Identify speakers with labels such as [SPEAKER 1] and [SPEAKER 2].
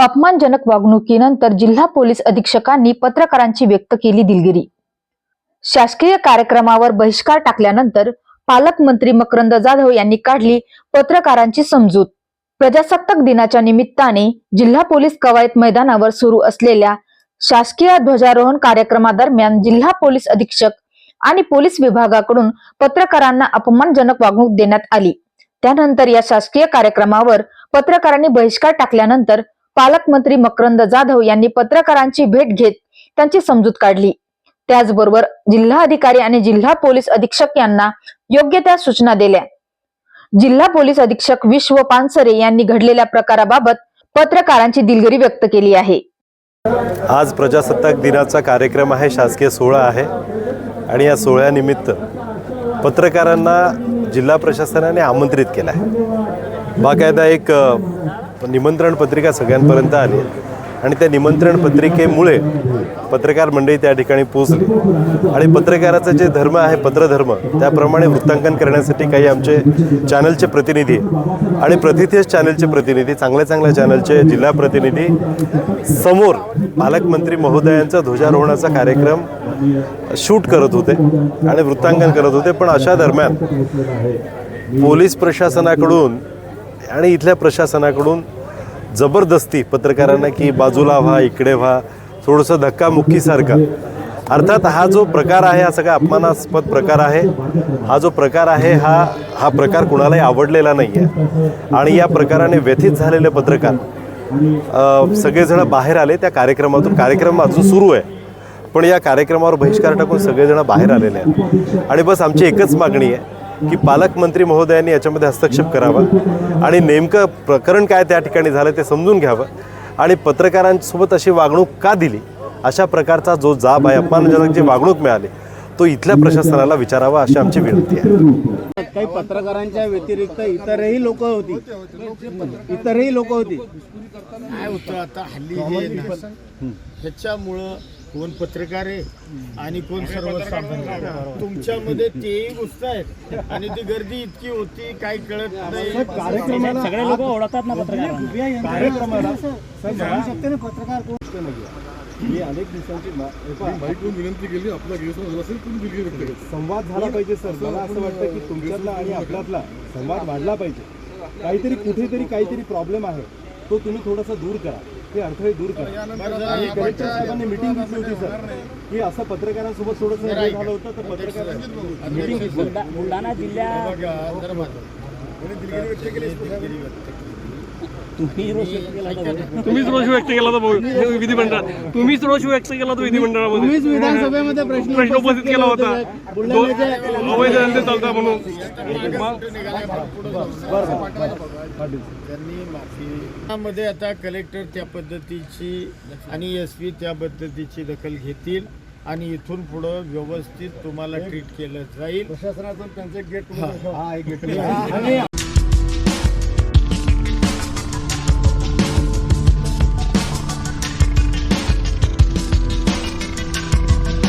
[SPEAKER 1] अपमानजनक वागणुकीनंतर जिल्हा पोलीस अधीक्षकांनी पत्रकारांची व्यक्त केली दिलगिरी. शासकीय कार्यक्रमावर बहिष्कार टाकल्यानंतर पालकमंत्री मकरंद जाधव यांनी काढली पत्रकारांची समजूत. प्रजासत्ताक दिनाच्या निमित्ताने जिल्हा पोलीस कवायत मैदानावर सुरू असलेल्या शासकीय ध्वजारोहण कार्यक्रमादरम्यान जिल्हा पोलीस अधीक्षक आणि पोलीस विभागाकडून पत्रकारांना अपमानजनक वागणूक देण्यात आली. त्यानंतर या शासकीय कार्यक्रमावर पत्रकारांनी बहिष्कार टाकल्यानंतर पालकमंत्री मकरंद जाधव यांनी पत्रकारांची भेट घेत त्यांची समजूत काढली. त्याचबरोबर जिल्हाधिकारी आणि जिल्हा पोलीस अधीक्षक यांना योग्य त्या सूचना दिल्या. जिल्हा पोलीस अधीक्षक विश्व पानसरे यांनी घडलेल्या प्रकाराबाबत पत्रकारांची दिलगिरी व्यक्त केली आहे.
[SPEAKER 2] आज प्रजासत्ताक दिनाचा कार्यक्रम आहे शासकीय सोहळा आहे आणि या सोहळ्यानिमित्त पत्रकारांना जिल्हा प्रशासनाने आमंत्रित केलं आहे. बाकायदा एक निमंत्रण पत्रिका सगळ्यांपर्यंत आली. आणि त्या निमंत्रण पत्रिकेमुळे पत्रकार मंडळी त्या ठिकाणी पोचली आणि पत्रकाराचा जे धर्म आहे पत्रधर्म त्याप्रमाणे वृत्तांकन करण्यासाठी काही आमचे चॅनलचे प्रतिनिधी आणि प्रतिथेश चॅनलचे प्रतिनिधी चांगल्या चांगल्या चॅनलचे जिल्हा प्रतिनिधी समोर पालकमंत्री महोदयांचा ध्वजारोहणाचा कार्यक्रम शूट करत होते आणि वृत्तांकन करत होते. पण अशा दरम्यान पोलीस प्रशासनाकडून आणि इथल्या प्रशासनाकडून जबरदस्ती पत्रकारांना की बाजूला व्हा इकडे व्हा थोडंसं धक्कामुक्कीसारखा अर्थात हा जो प्रकार आहे हा सगळा अपमानास्पद प्रकार आहे. हा जो प्रकार आहे हा हा प्रकार कुणालाही आवडलेला नाही आहे आणि या प्रकाराने व्यथित झालेले पत्रकार सगळेजण बाहेर आले त्या कार्यक्रमातून. कार्यक्रम अजून सुरू आहे पण या कार्यक्रमावर बहिष्कार टाकून सगळेजण बाहेर आलेले आहेत. आणि बस आमची एकच मागणी आहे की पालकमंत्री महोदयांनी याच्यामध्ये हस्तक्षेप करावा आणि नेमकं प्रकरण काय त्या ठिकाणी झालं ते समजून घ्यावं. आणि पत्रकारांसोबत अशी वागणूक का दिली? अशा प्रकारचा जो जाब आहे अपमानजनक जी वागणूक मिळाली तो इथल्या प्रशासनाला विचारावा अशी आमची विनंती आहे.
[SPEAKER 3] काही पत्रकारांच्या व्यतिरिक्त इतरही लोक होती. इतरही लोक होती.
[SPEAKER 4] काय होतं आता हल्ली ना, ह्याच्यामुळं कोण पत्रकार आहे आणि कोण सर्वसामान्य? तुमच्यामध्ये तेही गोष्ट आहेत. आणि ती गर्दी इतकी होती काय कळत नाही.
[SPEAKER 3] कार्यक्रमाला सगळे लोक ओळखतात ना पत्रकार कार्यक्रमाला सर म्हणू शकते ना पत्रकार कोण? मी अनेक दिवसांची हे
[SPEAKER 5] विनंती केली आपला गैरसमज झाला असेल तुम्ही दिलगिरी व्यक्त केली.
[SPEAKER 3] संवाद झाला पाहिजे सर. मला असं वाटतं की तुमच्यातला आणि आपल्यातला संवाद वाढला पाहिजे. काहीतरी कुठेतरी काहीतरी प्रॉब्लेम आहे. तो तुम्ही थोडासा दूर करा. ते अडथळे दूर करा आणि कलेक्टर साहेबांनी मिटिंग घेतली होती सर की असं पत्रकारांसोबत थोडंसं हे झालं होतं तर पत्रकार मिटिंग बुलढाणा जिल्ह्यात
[SPEAKER 6] तुम्हीच रोष व्यक्त केला होता विधिमंडळात तुम्हीच रोष व्यक्त केला होता विधिमंडळामध्ये.
[SPEAKER 3] तुम्हीच विधानसभेमध्ये प्रश्न
[SPEAKER 6] प्रश्न उपस्थित केला होता. अवैध धंदे चालता म्हणून. मग
[SPEAKER 4] त्यांनी माफी मध्ये आता कलेक्टर त्या पद्धतीची आणि एस पी त्या पद्धतीची दखल घेतील आणि इथून पुढं व्यवस्थित तुम्हाला ट्रीट केलं जाईल.
[SPEAKER 3] प्रशासनातून त्यांचे गेट हा. एक गेट